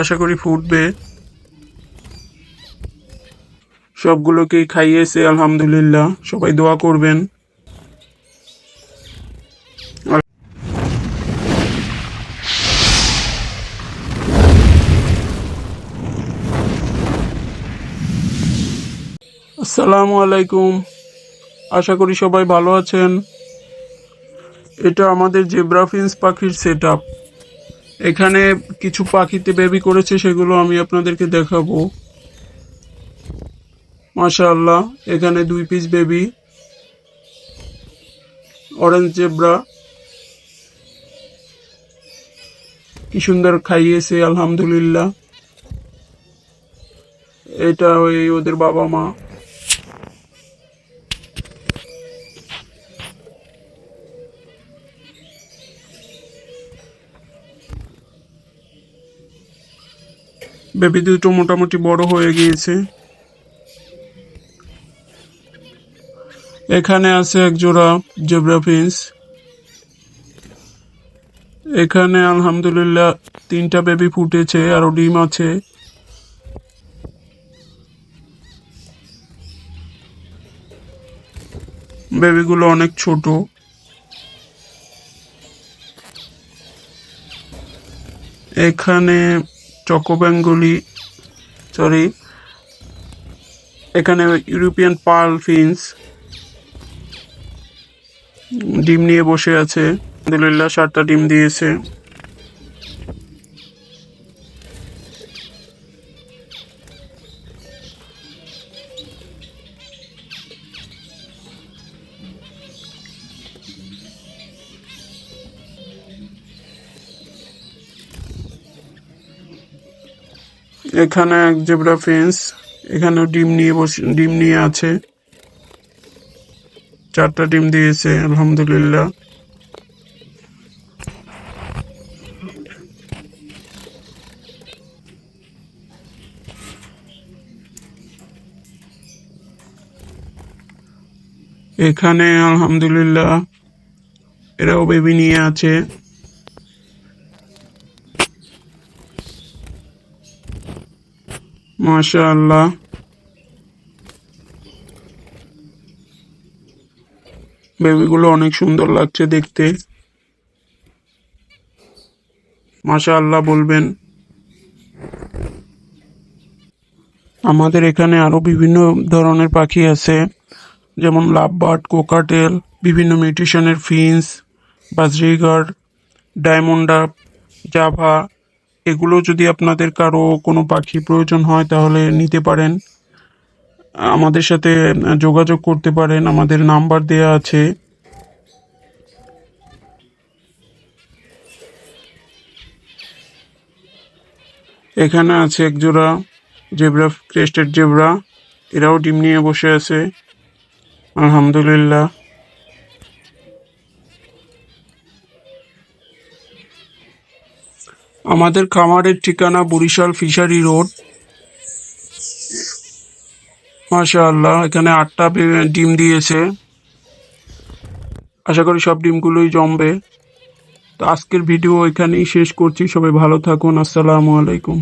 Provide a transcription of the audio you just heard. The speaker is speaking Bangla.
আশা করি ফুটবে। সবগুলোকেই খাইয়েছে, আলহামদুলিল্লাহ। সবাই দোয়া করবেন। আসসালামু আলাইকুম। আশা করি সবাই ভালো আছেন। এটা আমাদের জেব্রা ফিন্স পাখির সেট এখানে কিছু পাখিতে বেবি করেছে, সেগুলো আমি আপনাদেরকে দেখাবো। মাশাআল্লাহ, এখানে দুই পিস বেবি অরেঞ্জ জেব্রা কি সুন্দর খাইয়েছে, আলহামদুলিল্লাহ। এটা ওই ওদের বাবা মা বেবি দুটো মোটামুটি বড় হয়ে গিয়েছে। এখানে আছে এক জোড়া জেব্রা ফিন্স এখানে আলহামদুলিল্লাহ তিনটা বেবি ফুটেছে, আরও ডিম আছে। বেবিগুলো অনেক ছোট। এখানে চকো বেঙ্গলি সরি এখানে ইউরোপিয়ান পার্ল ফিন্স, ডিম নিয়ে বসে আছে। আলহামদুলিল্লাহ, সাতটা ডিম দিয়েছে। এখানে এক জেব্রা ফেন্স এখানে ডিম নিয়ে বসে, ডিম নিয়ে আছে। চারটা ডিম দিয়েছে, আলহামদুলিল্লাহ। এখানে আলহামদুলিল্লাহ, এরাও বেবি নিয়ে আছে। মাশাআল্লাহ। বেবিগুলো অনেক সুন্দর লাগছে দেখতে। মাশাআল্লাহ বলবেন। আমাদের এখানে আরও বিভিন্ন ধরনের পাখি আছে, যেমন লাভবার্ড, কোকাটেল, বিভিন্ন মিউটেশনের ফিন্স, বাজরিগার, ডায়মন্ডা জাভা এগুলো যদি আপনাদের কারও কোনো পাখি প্রয়োজন হয়, তাহলে নিতে পারেন। আমাদের সাথে যোগাযোগ করতে পারেন। আমাদের নাম্বার দেয়া আছে। এখানে আছে এক জোড়া জেব্রা ক্রেস্টেড জেব্রা। এরাও ডিম নিয়ে বসে আছে। আলহামদুলিল্লাহ। আমাদের খামারের ঠিকানা বরিশাল ফিশারি রোড। মাশাআল্লাহ, এখানে আটটা ডিম দিয়েছে। আশা করি সব ডিমগুলোই জমবে। তো আজকের ভিডিও এখানেই শেষ করছি। সবাই ভালো থাকুন। আসসালামু আলাইকুম।